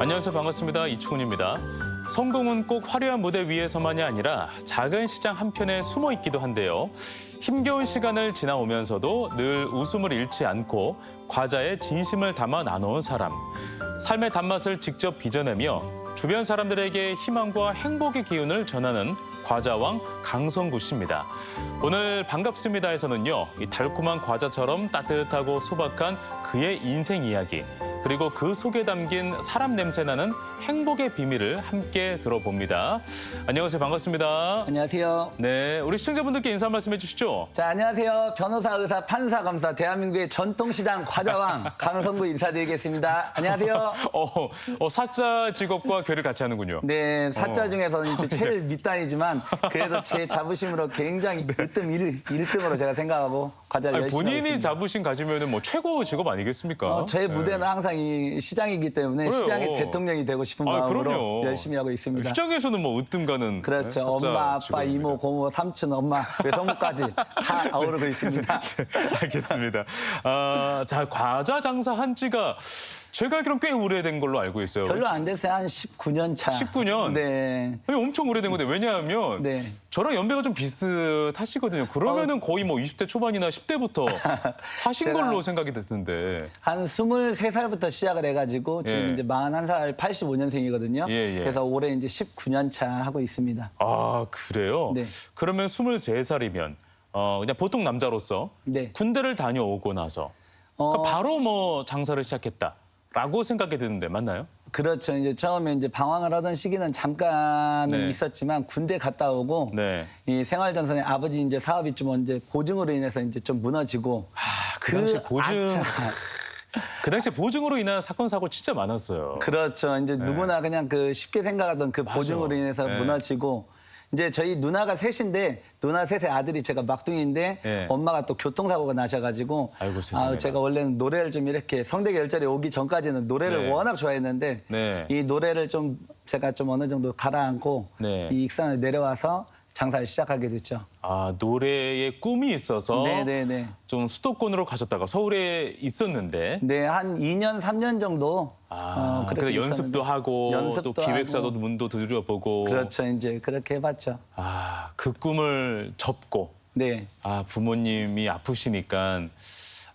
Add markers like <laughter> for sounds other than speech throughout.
안녕하세요. 반갑습니다. 이충훈입니다. 성공은 꼭 화려한 무대 위에서만이 아니라 작은 시장 한편에 숨어 있기도 한데요. 힘겨운 시간을 지나오면서도 늘 웃음을 잃지 않고 과자에 진심을 담아 나눠온 사람. 삶의 단맛을 직접 빚어내며 주변 사람들에게 희망과 행복의 기운을 전하는 과자왕 강성구 씨입니다. 오늘 반갑습니다에서는요, 이 달콤한 과자처럼 따뜻하고 소박한 그의 인생 이야기, 그리고 그 속에 담긴 사람 냄새 나는 행복의 비밀을 함께 들어봅니다. 안녕하세요. 반갑습니다. 안녕하세요. 네, 우리 시청자분들께 인사 말씀해 주시죠. 자, 안녕하세요. 변호사, 의사, 판사, 검사, 대한민국의 전통시장 과자왕 <laughs> 강성구 인사드리겠습니다. 안녕하세요. <laughs> 어, 어, 사자 직업과 괴를 같이 하는군요. 네, 사자 어. 중에서는 이제 <laughs> 제일 밑단이지만 그래도 제 자부심으로 굉장히 으뜸 일 1등으로 제가 생각하고 과자를 아니, 열심히 하고 본인이 있습니다. 자부심 가지면 뭐 최고 직업 아니겠습니까? 어, 저의 네. 무대는 항상 이 시장이기 때문에 그래요. 시장의 대통령이 되고 싶은 아, 마음으로 그럼요. 열심히 하고 있습니다. 시장에서는 뭐 으뜸 가는 네, 그렇죠. 사자 엄마, 아빠, 직업입니다. 이모, 고모, 삼촌, 엄마, 외숙모까지 다 <laughs> 아우르고 있습니다. <laughs> 알겠습니다. 아, 자, 과자 장사 한 지가 제가 알기로는 꽤 오래된 걸로 알고 있어요. 별로 안 됐어요. 한 19년 차. 19년? 네. 아니, 엄청 오래된 건데 왜냐하면 네. 저랑 연배가 좀 비슷하시거든요. 그러면은 거의 뭐 20대 초반이나 10대부터 <laughs> 하신 제가- 걸로 생각이 드는데. 한 23살부터 시작을 해가지고 지금 예. 이제 41살 85년생이거든요. 예, 예. 그래서 올해 이제 19년 차 하고 있습니다. 아 그래요? 네. 그러면 23살이면 어, 그냥 보통 남자로서 네. 군대를 다녀오고 나서 어. 그러니까 바로 뭐 장사를 시작했다 라고 생각이 드는데 맞나요? 그렇죠. 이제 처음에 이제 방황을 하던 시기는 잠깐은 네. 있었지만 군대 갔다 오고 네. 이 생활전선에 아버지 이제 사업이 좀 이제 보증으로 인해서 이제 좀 무너지고 아, 그 당시 보증 아차- <laughs> 그 당시 보증으로 인한 사건 사고 진짜 많았어요. 그렇죠. 이제 누구나 그냥 그 쉽게 생각하던 그 맞아. 보증으로 인해서 네. 무너지고 이제 저희 누나가 셋인데 누나 셋의 아들이 제가 막둥이인데 네. 엄마가 또 교통사고가 나셔가지고 아이고, 세상에나. 제가 원래는 노래를 좀 이렇게 성대기 열자리 오기 전까지는 노래를 네. 워낙 좋아했는데 네. 이 노래를 좀 제가 좀 어느 정도 가라앉고 네. 이 익산을 내려와서 장사를 시작하게 됐죠. 아 노래에 꿈이 있어서 네네네. 좀 수도권으로 가셨다가 서울에 있었는데 네, 한 2년, 3년 정도 아 어, 그렇게 그래서 연습도 있었는데. 하고 연습도 또 기획사도 하고. 문도 들여보고 그렇죠. 이제 그렇게 해봤죠. 아그 꿈을 접고 네. 아 부모님이 아프시니까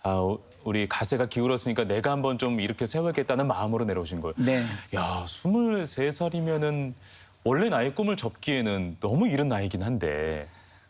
아 우리 가세가 기울었으니까 내가 한번 좀 이렇게 세워야겠다는 마음으로 내려오신 거예요. 네. 야, 23살이면은 원래 나의 꿈을 접기에는 너무 이른 나이긴 한데.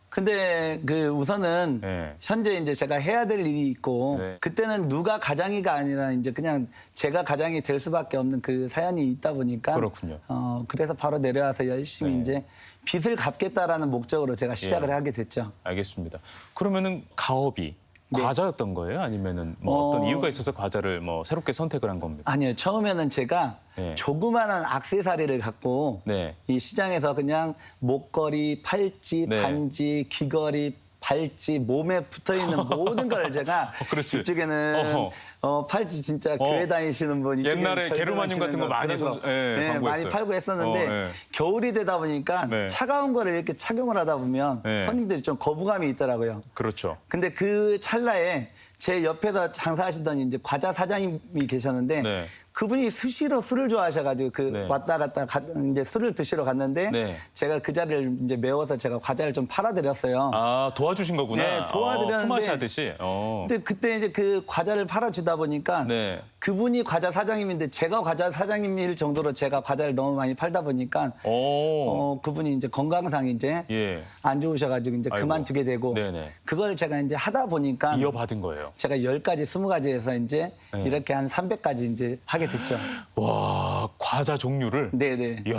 근데 그 우선은 네. 현재 이제 제가 해야 될 일이 있고 네. 그때는 누가 가장이가 아니라 이제 그냥 제가 가장이 될 수밖에 없는 그 사연이 있다 보니까 그렇군요. 어 그래서 바로 내려와서 열심히 네. 이제 빚을 갚겠다라는 목적으로 제가 시작을 예. 하게 됐죠. 알겠습니다. 그러면은 가업이 과자였던 거예요? 아니면은 뭐 어떤 네. 어. 이유가 있어서 과자를 뭐 새롭게 선택을 한 겁니까? 아니요 처음에는 제가 네. 조그마한 악세사리를 갖고 네. 이 시장에서 그냥 목걸이, 팔찌, 네. 반지, 귀걸이, 발찌, 몸에 붙어 있는 <laughs> 모든 걸 제가 어, 그렇지. 이쪽에는 어허. 어, 팔찌 진짜 어. 교회 다니시는 분 이쪽에는 옛날에 게르마늄 같은 거 많이 선- 예, 네, 광고했어요. 많이 팔고 했었는데 어, 예. 겨울이 되다 보니까 네. 차가운 거를 이렇게 착용을 하다 보면 네. 손님들이 좀 거부감이 있더라고요. 그렇죠. 근데 그 찰나에 제 옆에서 장사하시던 이제 과자 사장님이 계셨는데 네. 그분이 수시로 술을 좋아하셔가지고 그 네. 왔다 갔다 가- 이제 술을 드시러 갔는데 네. 제가 그 자리를 이제 메워서 제가 과자를 좀 팔아드렸어요. 아 도와주신 거구나. 네, 도와드렸는데 어, 품앗이 하듯이. 어. 근데 그때 이제 그 과자를 팔아주다 보니까 네. 그분이 과자 사장님인데 제가 과자 사장님일 정도로 제가 과자를 너무 많이 팔다 보니까 오. 어, 그분이 이제 건강상 이제 예. 안 좋으셔가지고 이제 아이고. 그만두게 되고 네네. 그걸 제가 이제 하다 보니까 이어받은 거예요. 제가 열가지 스무 가지에서 이제 네. 이렇게 한 300가지 이제 하게 됐죠. 와 과자 종류를. 네네. 이야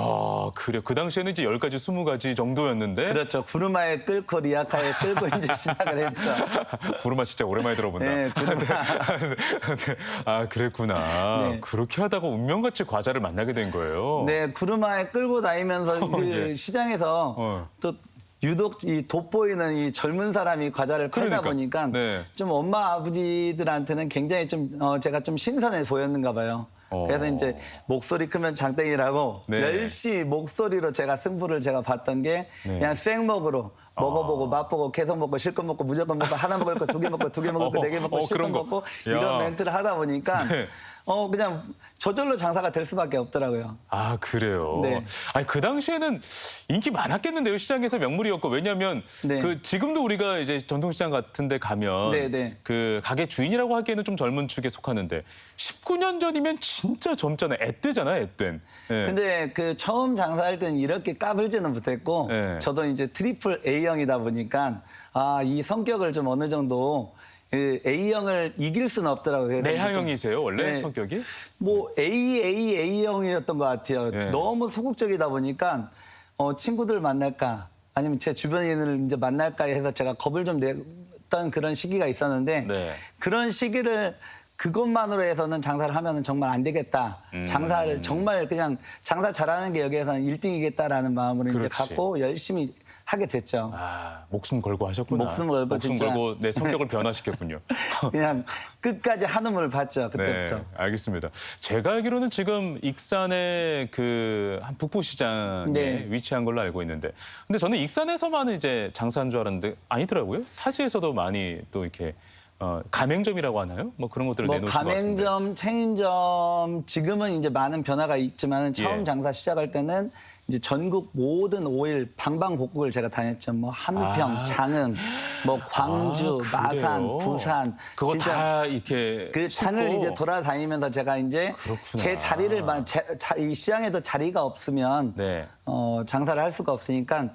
그래 그 당시에는 이제 10가지 20가지 정도였는데 그렇죠. 구르마에 끌고 리아카에 끌고 <laughs> 이제 시작을 했죠. 구르마 진짜 오랜만에 들어본다. 네, 구르마. <laughs> 아 그랬구나. 네. 그렇게 하다가 운명같이 과자를 만나게 된 거예요. 네, 구르마에 끌고 다니면서 <laughs> 그 예. 시장에서 어. 또 유독 이 돋보이는 이 젊은 사람이 과자를 팔다 그러니까. 보니까 네. 좀 엄마 아버지들한테는 굉장히 좀 어, 제가 좀 신선해 보였는가 봐요. 어. 그래서 이제 목소리 크면 장땡이라고 네. 열심히 목소리로 제가 승부를 제가 봤던 게 네. 아. 그냥 생먹으로 먹어보고 맛보고 계속 먹고 실컷 먹고 무조건 먹고 하나 먹을 거 두 개 먹고 두 개 먹을 거 <laughs> 네 개 먹고 어, 실컷 그런 거. 먹고 야. 이런 멘트를 하다 보니까 네. 어 그냥 저절로 장사가 될 수밖에 없더라고요. 아 그래요. 네. 아니 그 당시에는 인기 많았겠는데요 시장에서 명물이었고 왜냐하면 네. 그 지금도 우리가 이제 전통시장 같은데 가면 네, 네. 그 가게 주인이라고 하기에는 좀 젊은 축에 속하는데 19년 전이면 진짜 젊잖아요. 앳되잖아요, 앳된. 예. 근데 그 처음 장사할 때는 이렇게 까불지는 못했고 네. 저도 이제 트리플 A형이다 보니까 아 이 성격을 좀 어느 정도 그 A형을 이길 수는 없더라고요. 내향형이세요 원래 네. 성격이? 뭐 A A A형이었던 것 같아요. 네. 너무 소극적이다 보니까 어, 친구들 만날까 아니면 제 주변인을 이제 만날까 해서 제가 겁을 좀 냈던 그런 시기가 있었는데 네. 그런 시기를 그것만으로 해서는 장사를 하면 은 정말 안 되겠다. 음. 장사를 정말 그냥 장사 잘하는 게 여기에서는 1등이겠다라는 마음으로 이제 그렇지. 갖고 열심히 하게 됐죠. 아 목숨 걸고 하셨구나. 목숨 걸고 목숨 진짜. 걸고 내 성격을 변화시켰군요. <laughs> 그냥 끝까지 한음을 봤죠. 네, 그때부터. 알겠습니다. 제가 알기로는 지금 익산의 그한 북부 시장에 네. 위치한 걸로 알고 있는데, 근데 저는 익산에서만 이제 장사한 줄 알았는데 아니더라고요. 타지에서도 많이 또 이렇게 어, 가맹점이라고 하나요? 뭐 그런 것들을 뭐 내놓으신 것 같은데. 가맹점, 체인점 지금은 이제 많은 변화가 있지만 처음 예. 장사 시작할 때는 이제 전국 모든 오일 방방곡곡을 제가 다녔죠. 뭐 한평, 아. 장흥, 뭐 광주, 아, 그래요? 마산, 부산. 그거 진짜 다 이렇게 그 싣고. 이제 돌아다니면서 제가 이제 그렇구나. 제 자리를 마- 제- 자- 이 시장에도 자리가 없으면 네. 어, 장사를 할 수가 없으니까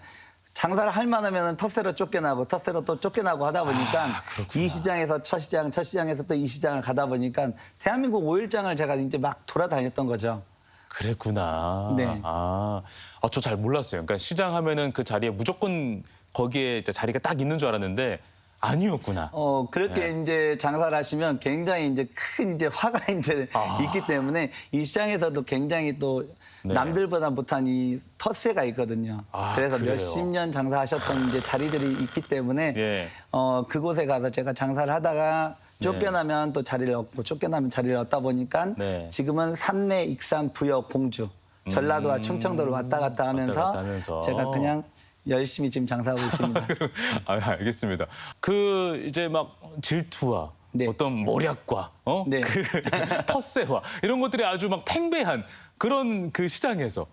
장사를 할 만하면 텃세로 쫓겨나고 텃세로 또 쫓겨나고 하다 보니까 아. 이 시장에서 첫 시장, 첫 시장에서 또 이 시장을 가다 보니까 대한민국 오일장을 제가 이제 막 돌아다녔던 거죠. 그랬구나. 네. 아, 아, 저 잘 몰랐어요. 그러니까 시장 하면은 그 자리에 무조건 거기에 이제 자리가 딱 있는 줄 알았는데 아니었구나. 어 그렇게 네. 이제 장사를 하시면 굉장히 이제 큰 이제 화가 <laughs> 이제 아. 있기 때문에 이 시장에서도 굉장히 또 네. 남들보다 못한 이 텃세가 있거든요. 아, 그래서 그래요? 몇십 년 장사하셨던 이제 자리들이 있기 때문에 예. 어 그곳에 가서 제가 장사를 하다가 네. 쫓겨나면 또 자리를 얻고 쫓겨나면 자리를 얻다 보니까 네. 지금은 삼내, 익산, 부여, 공주, 전라도와 충청도를 왔다 갔다 하면서, 음. 갔다 하면서. 제가 그냥 열심히 지금 장사하고 있습니다. <laughs> 아, 알겠습니다. 그 이제 막 질투와 네. 어떤 모략과 어? 네. 그 <laughs> 텃세와 이런 것들이 아주 막 팽배한 그런 그 시장에서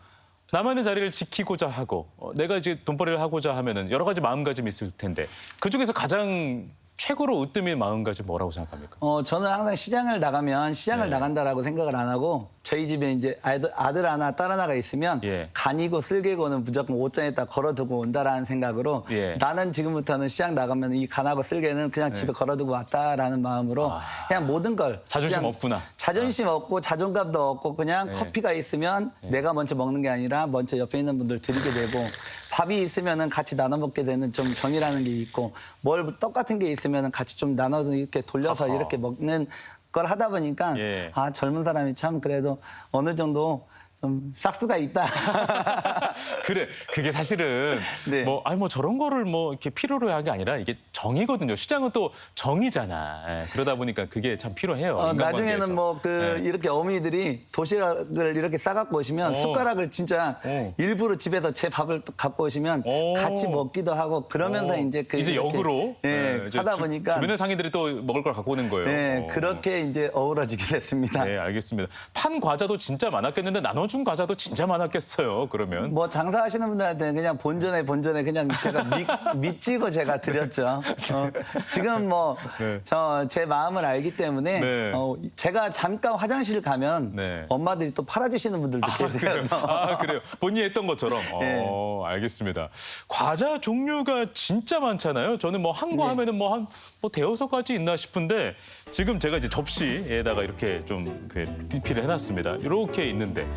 나만의 자리를 지키고자 하고 어, 내가 이제 돈벌이를 하고자 하면은 여러 가지 마음가짐이 있을 텐데 그 중에서 가장 최고로 으뜸인 마음가짐 뭐라고 생각합니까? 어, 저는 항상 시장을 나가면 시장을 네. 나간다라고 생각을 안 하고 저희 집에 이제 아들, 아들 하나, 딸 하나가 있으면 예. 간이고 쓸개고는 무조건 옷장에다 걸어두고 온다라는 생각으로 예. 나는 지금부터는 시장 나가면 이 간하고 쓸개는 그냥 집에 걸어두고 왔다라는 마음으로 네. 아. 그냥 모든 걸 자존심 없구나. 자존심 없고 자존감도 없고 그냥 네. 커피가 있으면 내가 먼저 먹는 게 아니라 먼저 옆에 있는 분들 드리게 되고 <laughs> 밥이 있으면은 같이 나눠 먹게 되는 좀 정이라는 게 있고 뭘 똑같은 게 있으면은 같이 좀 나눠 이렇게 돌려서 아하. 이렇게 먹는 걸 하다 보니까 예. 아 젊은 사람이 참 그래도 어느 정도 좀 싹수가 있다. <laughs> 그래 그게 사실은 네. 뭐 아니 뭐 저런 거를 뭐 이렇게 필요로 한 게 아니라 이게 정이거든요. 시장은 또 정이잖아. 예, 그러다 보니까 그게 참 필요해요. 어, 인간관계에서. 나중에는 뭐 그 예. 이렇게 어머니들이 도시락을 이렇게 싸갖고 오시면 어. 숟가락을 진짜 어. 일부러 집에서 제 밥을 또 갖고 오시면 어. 같이 먹기도 하고 그러면서 어, 이제 그 이제 이렇게, 역으로 예, 예, 이제 하다 주- 보니까 주변의 상인들이 또 먹을 걸 갖고 오는 거예요. 예, 어. 그렇게 이제 어우러지게 됐습니다. 네, 알겠습니다. 판 과자도 진짜 많았겠는데 나눠 준 과자도 진짜 많았겠어요. 그러면 뭐 장사하시는 분들한테는 그냥 본전에 본전에 그냥 제가 미, <laughs> 믿지고 제가 드렸죠. 어, 지금 뭐 네. 저 제 마음을 알기 때문에 네. 어, 제가 잠깐 화장실 가면 네. 엄마들이 또 팔아주시는 분들도 계세요. 그래요? 또. 아 그래요. 본인이 했던 것처럼. 네. 어, 알겠습니다. 과자 종류가 진짜 많잖아요. 저는 뭐 한 거 네. 하면은 뭐 한 뭐 대여섯 가지 있나 싶은데 지금 제가 이제 접시에다가 이렇게 좀그 DP를 해놨습니다. 이렇게 있는데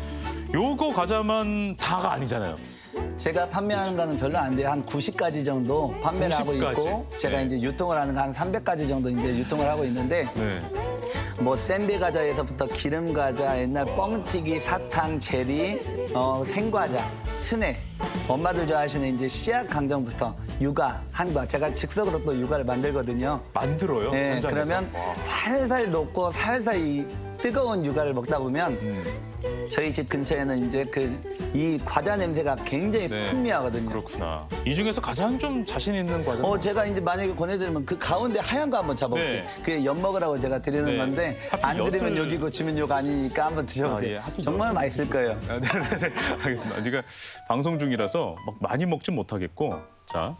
요거 과자만 다가 아니잖아요. 제가 판매하는 거는 별로 안 돼요. 한 90가지 정도 판매를 하고 90 가지? 있고 제가 네. 이제 유통을 하는 거 한 300가지 정도 이제 유통을 하고 있는데 네. 뭐 샌드 과자에서부터 기름 과자, 옛날 뻥튀기, 사탕, 제리, 어, 생과자, 스낵. 엄마들 좋아하시는 이제 씨앗 강정부터 육아, 한과. 제가 즉석으로 또 육아를 만들거든요. 만들어요. 네, 현장에서? 그러면 와. 살살 녹고 살살 이 뜨거운 육아를 먹다 보면 음. 저희 집 근처에는 이제 그 이 과자 냄새가 굉장히 네. 풍미하거든요. 그렇구나. 이 중에서 가장 좀 자신 있는 과자. 어, 제가 이제 만약에 보내드리면 그 가운데 하얀 거 한번 잡아보세요. 네. 그게 엿 먹으라고 제가 드리는 네. 건데 하필 안 드리면 엿을- 여기고 주면 욕 아니니까 한번 드셔보세요. 아, 예. 하필 정말 엿을 맛있을 거예요. 아, 네 네 네. 알겠습니다. 제가 방송 중이라서 막 많이 먹진 못하겠고. 자.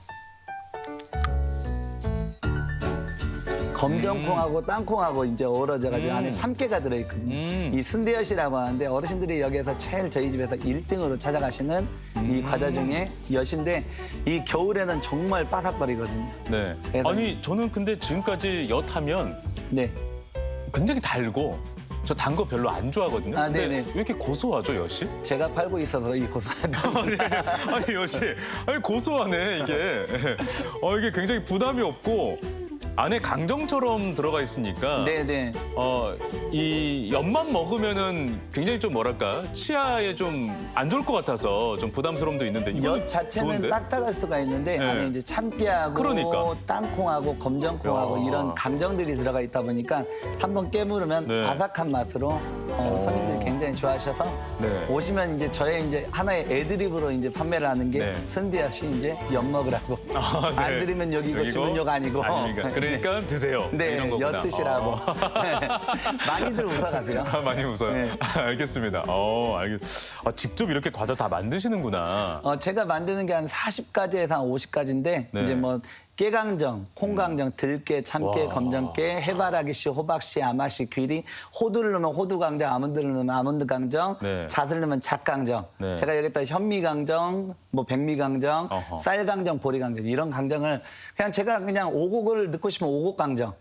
검정콩하고 땅콩하고 이제 어우러져가지고 음. 안에 참깨가 들어있거든요. 음. 이 순대엿이라고 하는데 어르신들이 여기에서 제일 저희 집에서 일등으로 찾아가시는 이 음. 과자 중에 엿인데 이 겨울에는 정말 바삭거리거든요. 네. 그래서- 아니, 저는 근데 지금까지 엿 하면 네. 굉장히 달고 저 단 거 별로 안 좋아하거든요. 아, 근데 네네. 왜 이렇게 고소하죠, 엿이? 제가 팔고 있어서 이 고소한 <laughs> 아니, 아니 엿이 아니 고소하네 이게. 어 이게 굉장히 부담이 없고 안에 강정처럼 들어가 있으니까 네네. 어, 이 엿만 먹으면은 굉장히 좀 뭐랄까 치아에 좀 안 좋을 것 같아서 좀 부담스러움도 있는데 이거는 엿 자체는 좋은데? 딱딱할 수가 있는데 네. 안에 이제 참깨하고 그러니까. 땅콩하고 검정콩하고 야. 이런 강정들이 들어가 있다 보니까 한번 깨물으면 네. 바삭한 맛으로 어, 손님들이 굉장히 좋아하셔서 네. 오시면 이제 저의 이제 하나의 애드립으로 이제 판매를 하는 게 네. 순대앗이 이제 엿 먹으라고 아, 네. 안 드리면 여기고 여기고? 주면 욕 아니고 아닙니까? 그러니까 드세요. 네, 이런 거구나. 엿 드시라고 어. <laughs> 많이들 웃어가세요. 아, 많이 웃어요. 네. 알겠습니다. 어, 알겠. 아, 직접 이렇게 과자 다 만드시는구나. 어, 제가 만드는 게 한 40가지에서 한 50가지인데 네. 이제 뭐 깨강정, 콩강정, 들깨, 참깨, 와. 검정깨, 해바라기씨, 호박씨, 아마씨, 귀리, 호두를 넣으면 호두강정, 아몬드를 넣으면 아몬드강정, 네. 잣을 넣으면 잣강정. 네. 제가 여기다 현미강정, 뭐 백미강정, 어허. 쌀강정, 보리강정 이런 강정을 그냥 제가 그냥 오곡을 넣고 싶으면 오곡강정,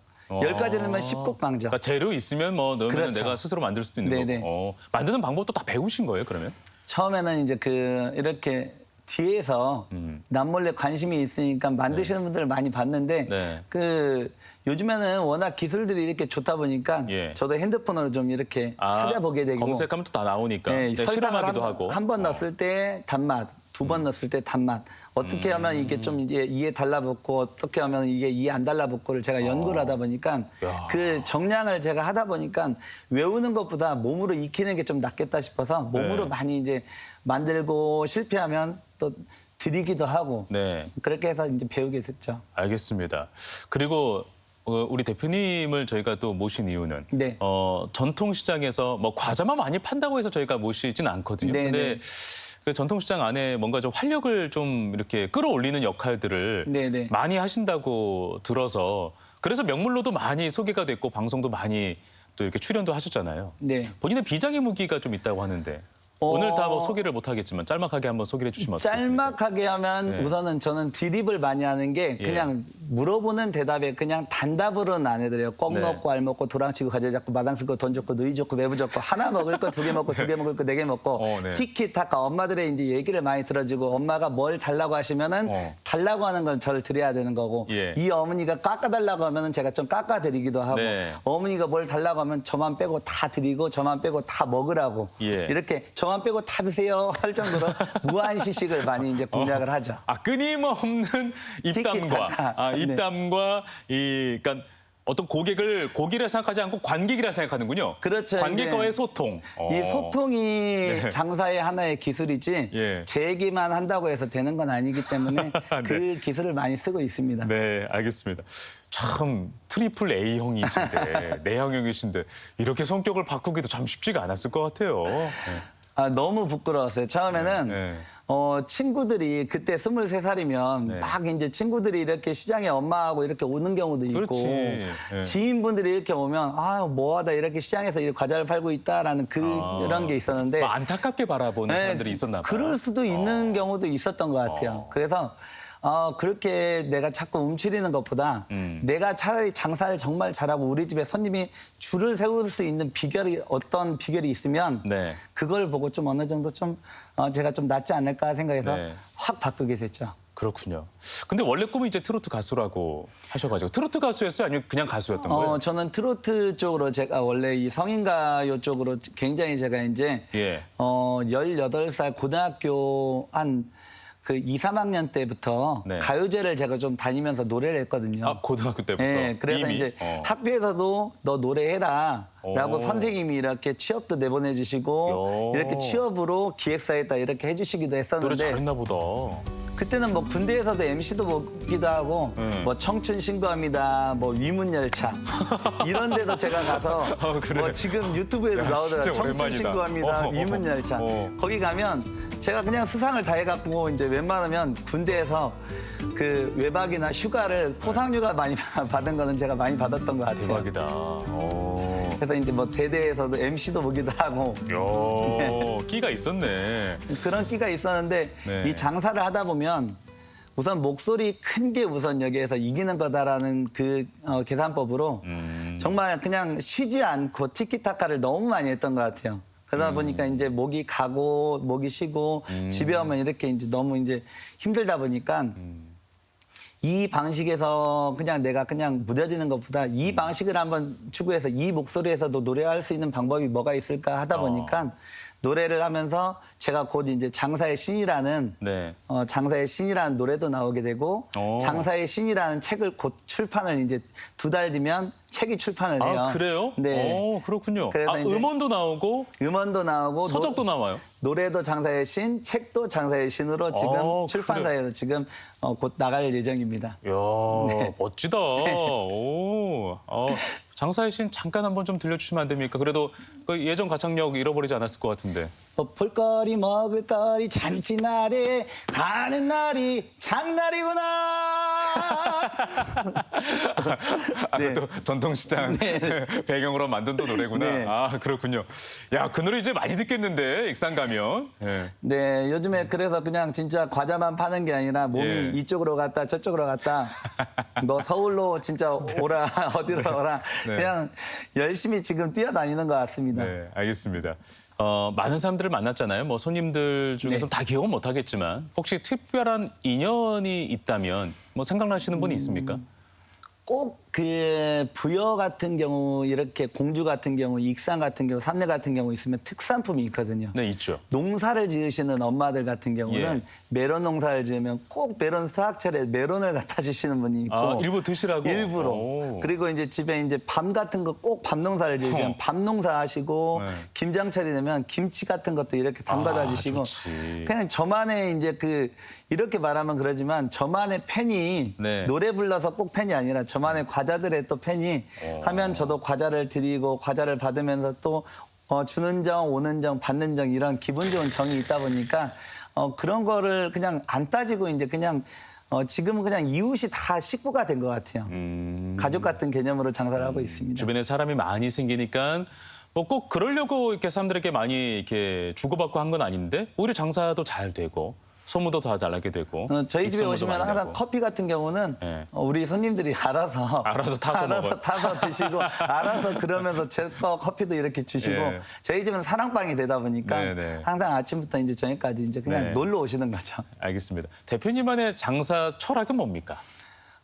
열 가지 넣으면 십곡강정. 그러니까 재료 있으면 뭐 넣으면 그렇죠. 내가 스스로 만들 수도 있는 네네. 거고. 어, 만드는 방법도 다 배우신 거예요, 그러면? 처음에는 이제 그 이렇게 뒤에서 음. 남몰래 관심이 있으니까 만드시는 분들을 많이 봤는데 네. 그 요즘에는 워낙 기술들이 이렇게 좋다 보니까 예. 저도 핸드폰으로 좀 이렇게 아, 찾아보게 되고 검색하면 또 다 나오니까 네, 네, 실험하기도 한, 하고. 어. 음. 한번 넣었을 때 단맛, 두번 넣었을 때 단맛. 어떻게 하면 이게 좀 이제 이에 달라붙고 어떻게 하면 이게 이에 안 달라붙고를 제가 연구를 하다 보니까 어. 야. 그 정량을 제가 하다 보니까 외우는 것보다 몸으로 익히는 게 좀 낫겠다 싶어서 몸으로 네. 많이 이제 만들고 실패하면 또 드리기도 하고 네. 그렇게 해서 이제 배우게 됐죠. 알겠습니다. 그리고 어, 우리 대표님을 저희가 또 모신 이유는 네. 어, 전통 시장에서 뭐 과자만 많이 판다고 해서 저희가 모시진 않거든요. 네, 근데 네. 그 전통 시장 안에 뭔가 좀 활력을 좀 이렇게 끌어올리는 역할들을 네, 네. 많이 하신다고 들어서 그래서 명물로도 많이 소개가 됐고 방송도 많이 또 이렇게 출연도 하셨잖아요. 네. 본인의 비장의 무기가 좀 있다고 하는데 어. 오늘 다 뭐 소개를 못 하겠지만 짤막하게 한번 소개를 해주시면 어떻겠습니까? 짤막하게 하면 네. 우선은 저는 드립을 많이 하는 게 예. 그냥 물어보는 대답에 그냥 단답으로는 안 해드려요. 꼭 네. 먹고 알 먹고 도랑치고 과자 잡고 마당 쓸고 돈 줬고 누이 줬고 매부 줬고 하나 먹을 거 두 개 먹고 두 개 먹을 거 네 개 먹고 어, 네. 티키타카 엄마들의 이제 얘기를 많이 들어주고 엄마가 뭘 달라고 하시면은 어. 달라고 하는 걸 저를 드려야 되는 거고 예. 이 어머니가 깎아달라고 하면은 제가 좀 깎아드리기도 하고 네. 어머니가 뭘 달라고 하면 저만 빼고 다 드리고 저만 빼고 다 먹으라고 예. 이렇게 저만 빼고 다 드세요 할 정도로 무한 시식을 많이 이제 공략을 하죠. 아 끊임없는 입담과. 아, 네. 입담과 이 그러니까 어떤 고객을 고객이라 생각하지 않고 관객이라 생각하는군요. 그렇죠. 관객과의 소통. 어. 이 소통이 장사의 하나의 기술이지 예. 제 얘기만 한다고 해서 되는 건 아니기 때문에 <laughs> 그 기술을 많이 쓰고 있습니다. 네, 알겠습니다. 참 트리플 A형이신데 내향형이신데 <laughs> 이렇게 성격을 바꾸기도 참 쉽지가 않았을 것 같아요. 네. 아, 너무 부끄러웠어요. 처음에는 네, 네. 어, 친구들이 그때 23살이면 네. 막 이제 친구들이 이렇게 시장에 엄마하고 이렇게 오는 경우도 있고 그렇지. 네. 지인분들이 이렇게 오면 아, 뭐하다 이렇게 시장에서 이 과자를 팔고 있다라는 그런 아, 게 있었는데 뭐 안타깝게 바라보는 네, 사람들이 있었나 봐요. 그럴 수도 있는 경우도 있었던 것 같아요. 어. 그래서 어, 그렇게 내가 자꾸 움츠리는 것보다 음. 내가 차라리 장사를 정말 잘하고 우리 집에 손님이 줄을 세울 수 있는 비결이 어떤 비결이 있으면 네. 그걸 보고 좀 어느 정도 좀 어, 제가 좀 낫지 않을까 생각해서 네. 확 바꾸게 됐죠. 그렇군요. 근데 원래 꿈이 이제 트로트 가수라고 하셔가지고 트로트 가수였어요? 아니면 그냥 가수였던 거예요? 어, 저는 트로트 쪽으로 제가 원래 이 성인가요 쪽으로 굉장히 제가 이제 예. 어, 18살 고등학교 한 그 2, 3학년 때부터 네. 가요제를 제가 좀 다니면서 노래를 했거든요. 아 고등학교 때부터. 예, 그래서 이미? 이제 어. 학교에서도 너 노래해라. 라고 오. 선생님이 이렇게 취업도 내보내 주시고 야. 이렇게 취업으로 기획사에다 이렇게 해 주시기도 노래 했었는데 잘했나 보다. 그때는 뭐 군대에서도 MC도 보기도 하고 네. 뭐 청춘 신고합니다 뭐 위문 열차 <laughs> 이런 데도 제가 가서 아, 그래? 뭐 지금 유튜브에도 야, 나오더라고요 진짜 청춘 오랜만이다. 신고합니다 어, 어, 위문 열차 어. 거기 가면 제가 그냥 수상을 다 해갖고 이제 웬만하면 군대에서 그 외박이나 휴가를 포상휴가 많이 <laughs> 받은 거는 제가 많이 받았던 것 같아요 대박이다. 어. 그래서 이제 뭐 대대에서도 MC도 보기도 하고 야, <laughs> 끼가 있었네. 그런 끼가 있었는데 네. 이 장사를 하다 보면 우선 목소리 큰 게 우선 여기에서 이기는 거다라는 그 어, 계산법으로 음. 정말 그냥 쉬지 않고 티키타카를 너무 많이 했던 것 같아요. 그러다 음. 보니까 이제 목이 가고 목이 쉬고 집에 오면 이렇게 이제 너무 이제 힘들다 보니까 음. 이 방식에서 그냥 내가 그냥 무뎌지는 것보다 음. 이 방식을 한번 추구해서 이 목소리에서도 노래할 수 있는 방법이 뭐가 있을까 하다 보니까 어. 노래를 하면서 제가 곧 이제 장사의 신이라는 네. 어, 장사의 신이라는 노래도 나오게 되고 오. 장사의 신이라는 책을 곧 출판을 이제 두 달 뒤면 책이 출판을 해요. 아 그래요? 네. 오, 그렇군요. 그래서 아, 이제 음원도 나오고 음원도 나오고 서적도 노, 나와요. 노래도 장사의 신, 책도 장사의 신으로 지금 어, 출판사에서 지금 어, 곧 나갈 예정입니다. 이야, 네. 멋지다. <laughs> 오, 어, 장사의 신 잠깐 한번 좀 들려주시면 안 됩니까? 그래도 그 예전 가창력 잃어버리지 않았을 것 같은데. 뭐 볼거리 먹을거리 잔치날에 가는 날이 장날이구나. <laughs> 아, 네. 또 전통시장 <laughs> 배경으로 만든 또 노래구나. 네. 아, 그렇군요. 야, 그 노래 이제 많이 듣겠는데, 익산 가면. 예. 네, 요즘에 그래서 그냥 진짜 과자만 파는 게 아니라 몸이 예. 이쪽으로 갔다 저쪽으로 갔다 뭐 서울로 진짜 오라 <laughs> 어디로 오라 네. 그냥 열심히 지금 뛰어다니는 것 같습니다. 네, 알겠습니다. 어, 많은 사람들을 만났잖아요. 뭐 손님들 중에서 네. 다 기억은 못 하겠지만 혹시 특별한 인연이 있다면 뭐 생각나시는 분이 있습니까? 꼭 그 부여 같은 경우 이렇게 공주 같은 경우 익산 같은 경우 삼례 같은 경우 있으면 특산품이 있거든요. 네, 있죠. 농사를 지으시는 엄마들 같은 경우는 예. 메론 농사를 지으면 꼭 메론 수확철에 메론을 갖다 주시는 분이 있고 아, 일부 드시라고? 일부러 오. 그리고 이제 집에 이제 밤 같은 거 꼭 밤 농사를 지으시면 어. 밤 농사 하시고 네. 김장철이 되면 김치 같은 것도 이렇게 담가다 아, 주시고 좋지. 그냥 저만의 이제 그 이렇게 말하면 그러지만 저만의 팬이 네. 노래 불러서 꼭 팬이 아니라 저만의 과자들의 또 팬이 어. 하면 저도 과자를 드리고 과자를 받으면서 또 어, 주는 정, 오는 정, 받는 정 이런 기분 좋은 정이 있다 보니까 어, 그런 거를 그냥 안 따지고 이제 그냥 어, 지금은 그냥 이웃이 다 식구가 된 것 같아요. 음, 가족 같은 개념으로 장사를 하고 있습니다. 주변에 사람이 많이 생기니까 뭐 꼭 그러려고 이렇게 사람들에게 많이 이렇게 주고받고 한 건 아닌데 오히려 장사도 잘 되고 소문도 다잘 나게 되고 어, 저희 집에 입소문도 오시면 많이 항상 나고. 커피 같은 경우는 네. 어, 우리 손님들이 알아서 알아서 <laughs> 타서 알아서. 타서 드시고 알아서 그러면서 제 거 커피도 이렇게 주시고 예. 저희 집은 사랑방이 되다 보니까 네, 네. 항상 아침부터 이제 저녁까지 이제 그냥 네. 놀러 오시는 거죠. 알겠습니다. 대표님만의 장사 철학은 뭡니까?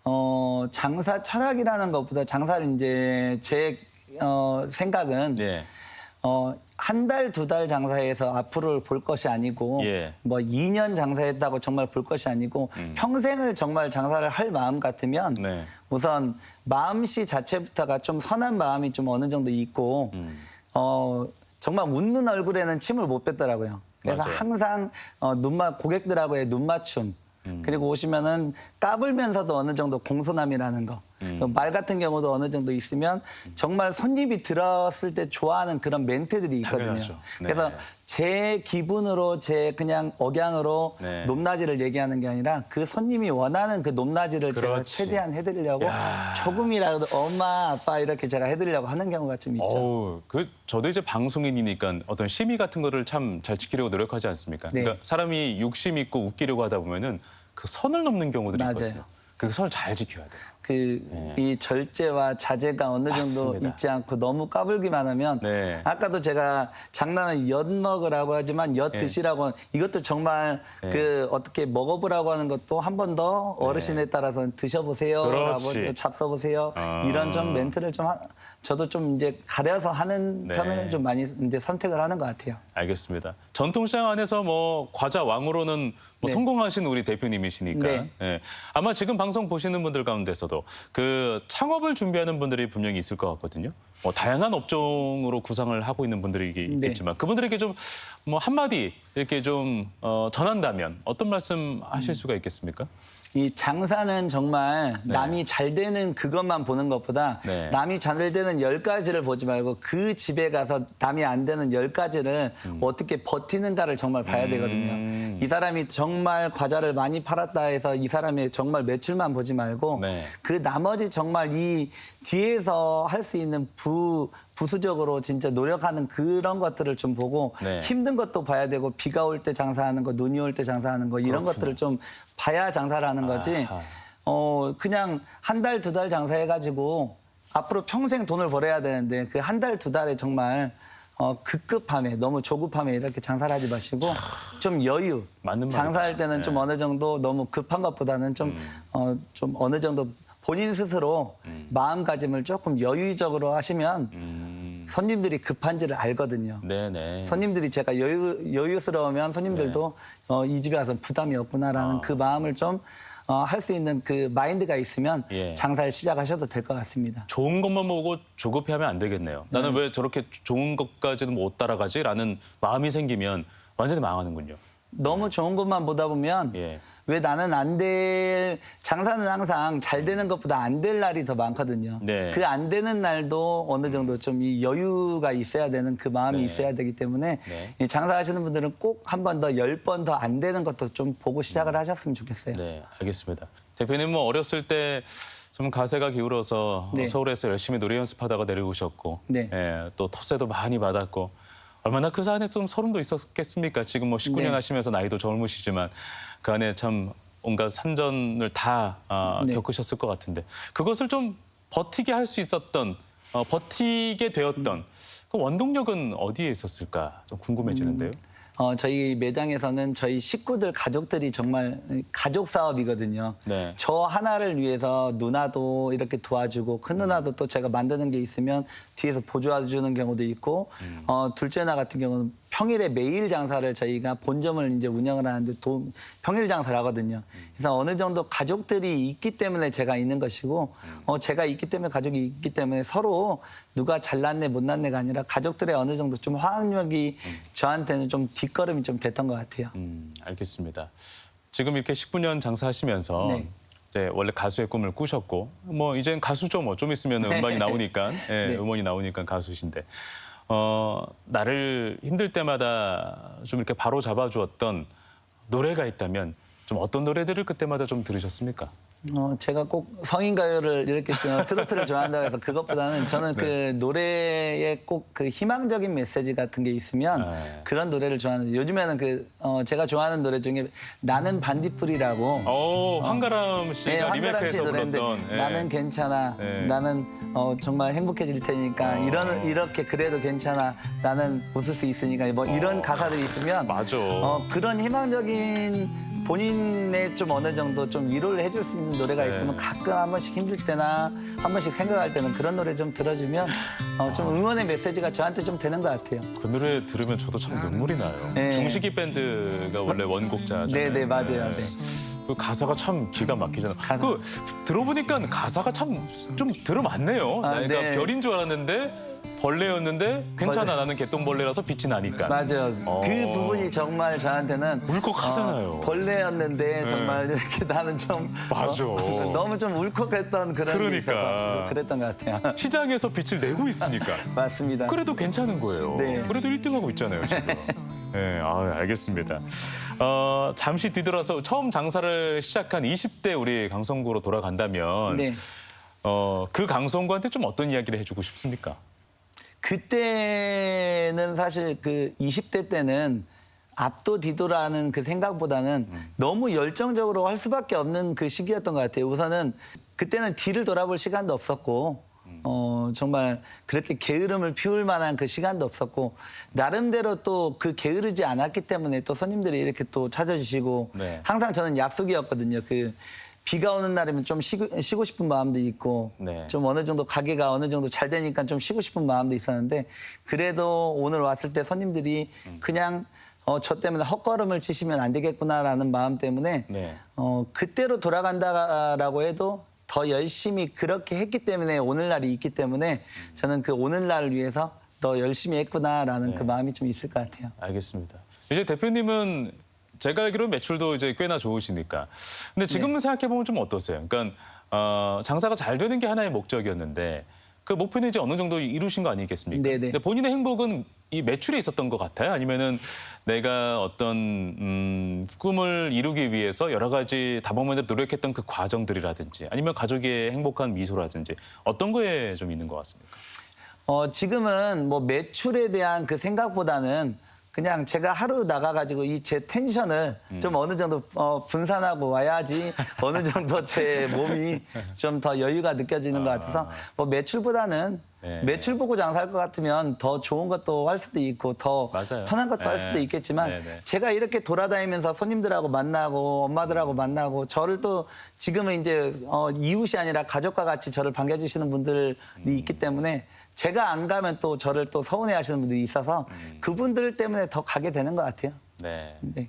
어, 장사 철학이라는 것보다 장사를 이제 제 어, 생각은 예. 어, 한 달, 두 달 장사해서 앞으로를 볼 것이 아니고 예. 뭐 2년 장사했다고 정말 볼 것이 아니고 평생을 정말 장사를 할 마음 같으면 음. 네. 우선 마음씨 자체부터가 좀 선한 마음이 좀 어느 정도 있고 음. 어, 정말 웃는 얼굴에는 침을 못 뱉더라고요. 그래서 맞아요. 항상 어, 눈맞 고객들하고의 눈맞춤 음. 그리고 오시면은 까불면서도 어느 정도 공손함이라는 거. 음. 그말 같은 경우도 어느 정도 있으면 정말 손님이 들었을 때 좋아하는 그런 멘트들이 있거든요. 당연하죠. 네. 그래서 제 기분으로 제 그냥 억양으로 네. 높낮이를 얘기하는 게 아니라 그 손님이 원하는 그 높낮이를 제가 그렇지. 최대한 해드리려고 야. 조금이라도 엄마 아빠 이렇게 제가 해드리려고 하는 경우가 좀 있죠. 어우, 그 저도 이제 방송인이니까 어떤 심의 같은 거를 참 잘 지키려고 노력하지 않습니까? 네. 그러니까 사람이 욕심 있고 웃기려고 하다 보면은 그 선을 넘는 경우들이 맞아요. 있거든요. 그 선을 잘 지켜야 돼요. 그 이 절제와 자제가 어느 정도 네. 맞습니다. 있지 않고 너무 까불기만 하면 네. 아까도 제가 장난은 엿 먹으라고 하지만 엿 네. 드시라고 이것도 정말 네. 그 어떻게 먹어보라고 하는 것도 한 번 더 어르신에 따라서 드셔보세요라고 그렇지. 잡숴보세요 아. 이런 좀 멘트를 좀 하- 저도 좀 이제 가려서 하는 네. 편을 좀 많이 이제 선택을 하는 것 같아요. 알겠습니다. 전통시장 안에서 뭐 과자 왕으로는 뭐 네. 성공하신 우리 대표님이시니까 네. 예. 아마 지금 방송 보시는 분들 가운데서도 그 창업을 준비하는 분들이 분명히 있을 것 같거든요. 뭐 다양한 업종으로 구상을 하고 있는 분들이 네. 있겠지만 그분들에게 좀 뭐 한마디 이렇게 좀 어, 전한다면 어떤 말씀 하실 수가 있겠습니까? 이 장사는 정말 남이 잘 되는 그것만 보는 것보다 네. 남이 잘 되는 열 가지를 보지 말고 그 집에 가서 남이 안 되는 열 가지를 음. 어떻게 버티는가를 정말 봐야 되거든요. 이 사람이 정말 과자를 많이 팔았다 해서 이 사람의 정말 매출만 보지 말고 네. 그 나머지 정말 이 뒤에서 할 수 있는 부 부수적으로 진짜 노력하는 그런 것들을 좀 보고 네. 힘든 것도 봐야 되고 비가 올 때 장사하는 거, 눈이 올 때 장사하는 거 이런 것들을 좀 봐야 장사를 하는 거지. 아하. 어 그냥 한 달 두 달 장사해가지고 앞으로 평생 돈을 벌어야 되는데 그 한 달 두 달에 정말 어 급급함에 너무 조급함에 이렇게 장사를 하지 마시고 좀 여유. 맞는 장사할 말이다. 때는 좀 네. 음. 어느 정도 너무 급한 것보다는 좀어좀 어느 정도 본인 스스로 음. 마음가짐을 조금 여유적으로 하시면 음. 손님들이 급한지를 알거든요. 네네. 손님들이 제가 여유, 여유스러우면 손님들도 네. 어, 이 집에 와서 부담이 없구나라는 그 마음을 좀 어, 할 수 있는 그 마인드가 있으면 예. 장사를 시작하셔도 될 것 같습니다. 좋은 것만 보고 조급해하면 안 되겠네요. 나는 왜 저렇게 좋은 것까지는 못 따라가지라는 마음이 생기면 완전히 망하는군요. 너무 좋은 것만 보다 보면 예. 왜 나는 안 될 장사는 항상 잘 되는 것보다 안 될 날이 더 많거든요. 네. 그 안 되는 날도 어느 정도 좀 이 여유가 있어야 되는 그 마음이 네. 있어야 되기 때문에 네. 이 장사하시는 분들은 꼭 한 번 더 열 번 더 안 되는 것도 좀 보고 시작을 하셨으면 좋겠어요. 네, 알겠습니다. 대표님 뭐 어렸을 때 좀 가세가 기울어서 네. 서울에서 열심히 노래 연습하다가 내려오셨고, 네. 예, 또 텃세도 많이 받았고, 얼마나 그 안에 좀 소름도 있었겠습니까? 지금 뭐 19년 네. 하시면서 나이도 젊으시지만 그 안에 참 온갖 산전을 다 아, 네. 겪으셨을 것 같은데 그것을 좀 버티게 할 수 있었던, 어, 버티게 되었던 그 원동력은 어디에 있었을까 좀 궁금해지는데요. 어, 저희 매장에서는 저희 식구들 가족들이 정말 가족 사업이거든요. 네. 저 하나를 위해서 누나도 이렇게 도와주고 큰 누나도 또 제가 만드는 게 있으면 뒤에서 보조해주는 경우도 있고 어, 둘째 나 같은 경우는 평일에 매일 장사를 저희가 본점을 이제 운영을 하는데 도, 평일 장사를 하거든요. 그래서 어느 정도 가족들이 있기 때문에 제가 있는 것이고 어, 제가 있기 때문에 가족이 있기 때문에 서로 누가 잘났네 못났네가 아니라 가족들의 어느 정도 좀 화학력이 저한테는 좀 뒷걸음이 좀 됐던 것 같아요. 음, 알겠습니다. 지금 이렇게 19년 장사하시면서 네. 이제 원래 가수의 꿈을 꾸셨고 뭐 이젠 가수죠 뭐 좀 있으면 음악이 나오니까 <laughs> 예, 네. 음원이 나오니까 가수신데 어 나를 힘들 때마다 좀 이렇게 바로 잡아주었던 노래가 있다면 좀 어떤 노래들을 그때마다 좀 들으셨습니까? 어, 제가 꼭 성인 가요를 이렇게 어, 트로트를 좋아한다고 해서 그것보다는 저는 그 노래에 꼭 그 희망적인 메시지 같은 게 있으면 네. 그런 노래를 좋아하는데 요즘에는 그 어, 제가 좋아하는 노래 중에 나는 반딧불이라고 어 황가람 씨가 네, 황가람 리메이크해서 씨의 노래인데 불렀던 예. 나는 괜찮아 네. 나는 어, 정말 행복해질 테니까 이런 이렇게 그래도 괜찮아 나는 웃을 수 있으니까 뭐 이런 가사들이 있으면 맞아. 어, 그런 희망적인 본인의 좀 어느 정도 좀 위로를 해줄 수 있는 노래가 네. 있으면 가끔 한 번씩 힘들 때나 한 번씩 생각할 때는 그런 노래 좀 들어주면 어, 좀 응원의 메시지가 저한테 좀 되는 것 같아요. 그 노래 들으면 저도 참 눈물이 나요. 네. 중식이 밴드가 원래 원곡자잖아요. 네, 네, 맞아요. 네. 그 가사가 참 기가 막히잖아요. 가사. 그 들어보니까 가사가 참 좀 들어맞네요. 아, 그러니까 네. 별인 줄 알았는데 벌레였는데 괜찮아. 나는 개똥벌레라서 빛이 나니까. 맞아요. 어. 그 부분이 정말 저한테는 울컥하잖아요. 어, 벌레였는데 정말 이렇게 나는 좀 맞아. 어, <laughs> 너무 좀 울컥했던 그런 게 그러니까. 있어서 그랬던 것 같아요. <laughs> 시장에서 빛을 내고 있으니까. <laughs> 맞습니다. 그래도 괜찮은 거예요. 네. 그래도 1등하고 있잖아요, 지금. 네, 아, 알겠습니다. 어, 잠시 뒤돌아서 처음 장사를 시작한 20대 우리 강성구로 돌아간다면 네. 어, 그 강성구한테 좀 어떤 이야기를 해주고 싶습니까? 그때는 사실 그 20대 때는 앞도 뒤도라는 그 생각보다는 너무 열정적으로 할 수밖에 없는 그 시기였던 것 같아요. 우선은 그때는 뒤를 돌아볼 시간도 없었고, 어, 정말 그렇게 게으름을 피울 만한 그 시간도 없었고, 나름대로 또 그 게으르지 않았기 때문에 또 손님들이 이렇게 또 찾아주시고, 네. 항상 저는 약속이었거든요. 그 비가 오는 날이면 좀 쉬고, 쉬고 싶은 마음도 있고, 네. 좀 어느 정도 가게가 어느 정도 잘 되니까 좀 쉬고 싶은 마음도 있었는데 그래도 오늘 왔을 때 손님들이 그냥 어, 저 때문에 헛걸음을 치시면 안 되겠구나라는 마음 때문에 네. 어, 그때로 돌아간다라고 해도 더 열심히 그렇게 했기 때문에 오늘날이 있기 때문에 저는 그 오늘날을 위해서 더 열심히 했구나라는 그 마음이 좀 있을 것 같아요. 알겠습니다. 이제 대표님은 제가 알기로 매출도 이제 꽤나 좋으시니까. 근데 지금 생각해 보면 좀 어떠세요? 그러니까 어, 장사가 잘 되는 게 하나의 목적이었는데 그 목표는 이제 어느 정도 이루신 거 아니겠습니까? 네네. 근데 본인의 행복은 이 매출에 있었던 것 같아요? 아니면은 내가 어떤 음, 꿈을 이루기 위해서 여러 가지 다방면에 노력했던 그 과정들이라든지 아니면 가족의 행복한 미소라든지 어떤 거에 좀 있는 것 같습니까? 어, 지금은 뭐 매출에 대한 그 생각보다는 그냥 제가 하루 나가가지고 이 제 텐션을 음. 좀 어느 정도 어, 분산하고 와야지 <laughs> 어느 정도 제 몸이 좀 더 여유가 느껴지는 것 같아서 뭐 매출보다는 네. 매출 보고 장사할 것 같으면 더 좋은 것도 할 수도 있고 더 맞아요. 편한 것도 할 네. 수도 있겠지만 네, 네. 제가 이렇게 돌아다니면서 손님들하고 만나고 엄마들하고 만나고 저를 또 지금은 이제 어, 이웃이 아니라 가족과 같이 저를 반겨주시는 분들이 있기 때문에 제가 안 가면 또 저를 또 서운해하시는 분들이 있어서 그분들 때문에 더 가게 되는 것 같아요. 네. 네.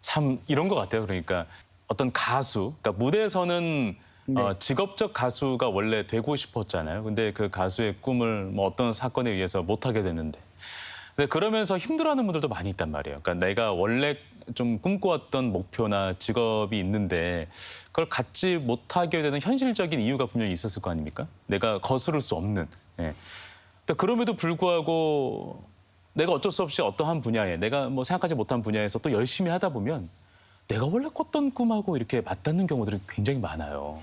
참 이런 것 같아요. 그러니까 어떤 가수, 그러니까 무대에서는 네. 어, 직업적 가수가 원래 되고 싶었잖아요. 근데 그 가수의 꿈을 뭐 어떤 사건에 의해서 못 하게 됐는데, 근데 그러면서 힘들어하는 분들도 많이 있단 말이에요. 그러니까 내가 원래 좀 꿈꿔왔던 목표나 직업이 있는데 그걸 갖지 못하게 되는 현실적인 이유가 분명히 있었을 거 아닙니까? 내가 거스를 수 없는. 예. 그럼에도 불구하고 내가 어쩔 수 없이 어떠한 분야에 내가 뭐 생각하지 못한 분야에서 또 열심히 하다 보면 내가 원래 꿨던 꿈하고 이렇게 맞닿는 경우들이 굉장히 많아요.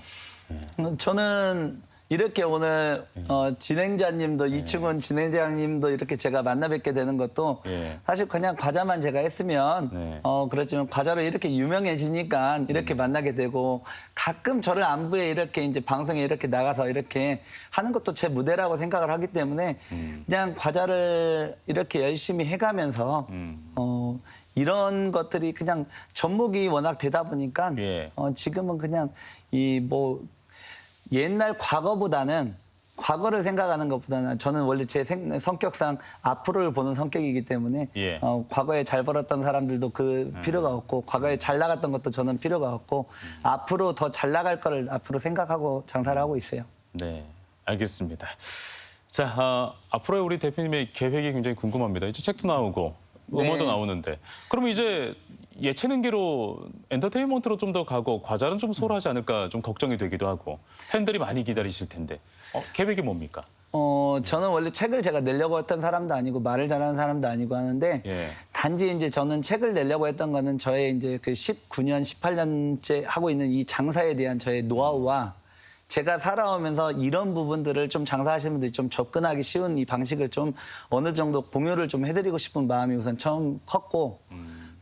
음, 저는 이렇게 오늘 어, 진행자님도 이충훈 진행자님도 이렇게 제가 만나 뵙게 되는 것도 예. 사실 그냥 과자만 제가 했으면 네. 어, 그렇지만 과자로 이렇게 유명해지니까 음. 이렇게 만나게 되고 가끔 저를 안부에 이렇게 이제 방송에 이렇게 나가서 이렇게 하는 것도 제 무대라고 생각을 하기 때문에 음. 그냥 과자를 이렇게 열심히 해가면서 음. 어, 이런 것들이 그냥 접목이 워낙 되다 보니까 예. 어, 지금은 그냥 이 뭐 옛날 과거보다는 과거를 생각하는 것보다는 저는 원래 제 생- 성격상 앞으로를 보는 성격이기 때문에 예. 어, 과거에 잘 벌었던 사람들도 그 필요가 없고 과거에 잘 나갔던 것도 저는 필요가 없고 앞으로 더 잘 나갈 거를 앞으로 생각하고 장사를 하고 있어요. 네, 알겠습니다. 자, 아, 앞으로의 우리 대표님의 계획이 굉장히 궁금합니다. 이제 책도 나오고 음원도 네. 나오는데 그러면 이제 예체능계로 엔터테인먼트로 좀 더 가고 과자는 좀 소홀하지 않을까 좀 걱정이 되기도 하고 팬들이 많이 기다리실 텐데 어, 계획이 뭡니까? 어, 저는 원래 책을 제가 내려고 했던 사람도 아니고 말을 잘하는 사람도 아니고 하는데 예. 단지 이제 저는 책을 내려고 했던 거는 저의 이제 그 19년, 18년째 하고 있는 이 장사에 대한 저의 노하우와 제가 살아오면서 이런 부분들을 좀 장사하시는 분들이 좀 접근하기 쉬운 이 방식을 좀 어느 정도 공유를 좀 해드리고 싶은 마음이 우선 처음 컸고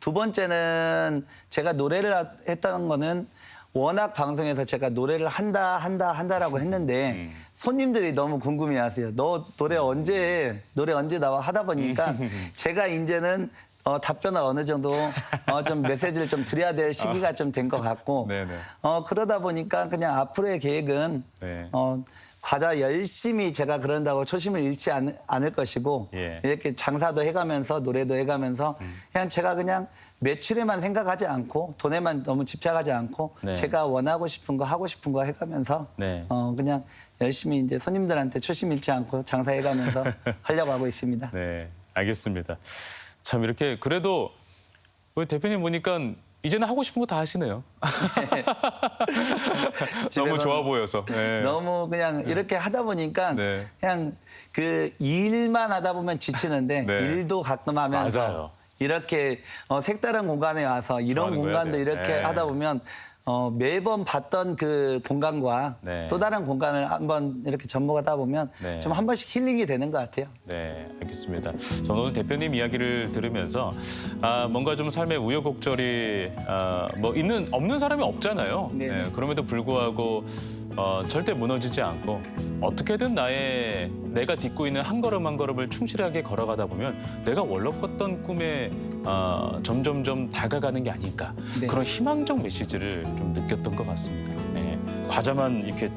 두 번째는 제가 노래를 하- 했다는 거는 워낙 방송에서 제가 노래를 한다 한다 한다라고 했는데 손님들이 너무 궁금해하세요. 너 노래 언제 노래 언제 나와 하다 보니까 <laughs> 제가 이제는 어, 답변을 어느 정도 어, 좀 메시지를 좀 드려야 될 시기가 좀 된 것 같고 <laughs> 네네. 어, 그러다 보니까 그냥 앞으로의 계획은 네. 어, 과자 열심히 제가 그런다고 초심을 잃지 않, 않을 것이고 예. 이렇게 장사도 해가면서 노래도 해가면서 음. 그냥 제가 그냥 매출에만 생각하지 않고 돈에만 너무 집착하지 않고 네. 제가 원하고 싶은 거 하고 싶은 거 해가면서 네. 어, 그냥 열심히 이제 손님들한테 초심 잃지 않고 장사해가면서 <laughs> 하려고 하고 있습니다. 네, 알겠습니다. 참 이렇게 그래도 우리 대표님 보니까 이제는 하고 싶은 거 다 하시네요. <laughs> 너무 좋아 보여서. 네. 너무 그냥 이렇게 하다 보니까 네. 그냥 그 일만 하다 보면 지치는데 네. 일도 가끔 하면서 맞아요. 이렇게 어, 색다른 공간에 와서 이런 공간도 돼요. 이렇게 네. 하다 보면 어, 매번 봤던 그 공간과 네. 또 다른 공간을 한번 이렇게 접목하다 보면 네. 좀 한 번씩 힐링이 되는 것 같아요. 네, 알겠습니다. 저는 오늘 대표님 이야기를 들으면서 아, 뭔가 좀 삶의 우여곡절이 아, 뭐 있는 없는 사람이 없잖아요. 네. 네, 그럼에도 불구하고 어, 절대 무너지지 않고 어떻게든 나의 내가 딛고 있는 한 걸음 한 걸음을 충실하게 걸어가다 보면 내가 원래 꿨던 꿈에 어, 점점점 다가가는 게 아닐까 네. 그런 희망적 메시지를 좀 느꼈던 것 같습니다. 네, 과자만 이렇게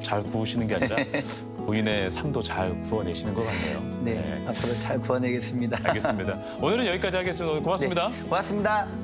잘 구우시는 게 아니라 <laughs> 부인의 삶도 잘 구워내시는 것 같네요. 네, 앞으로 잘 구워내겠습니다. 알겠습니다. 오늘은 여기까지 하겠습니다. 오늘 고맙습니다. 네, 고맙습니다.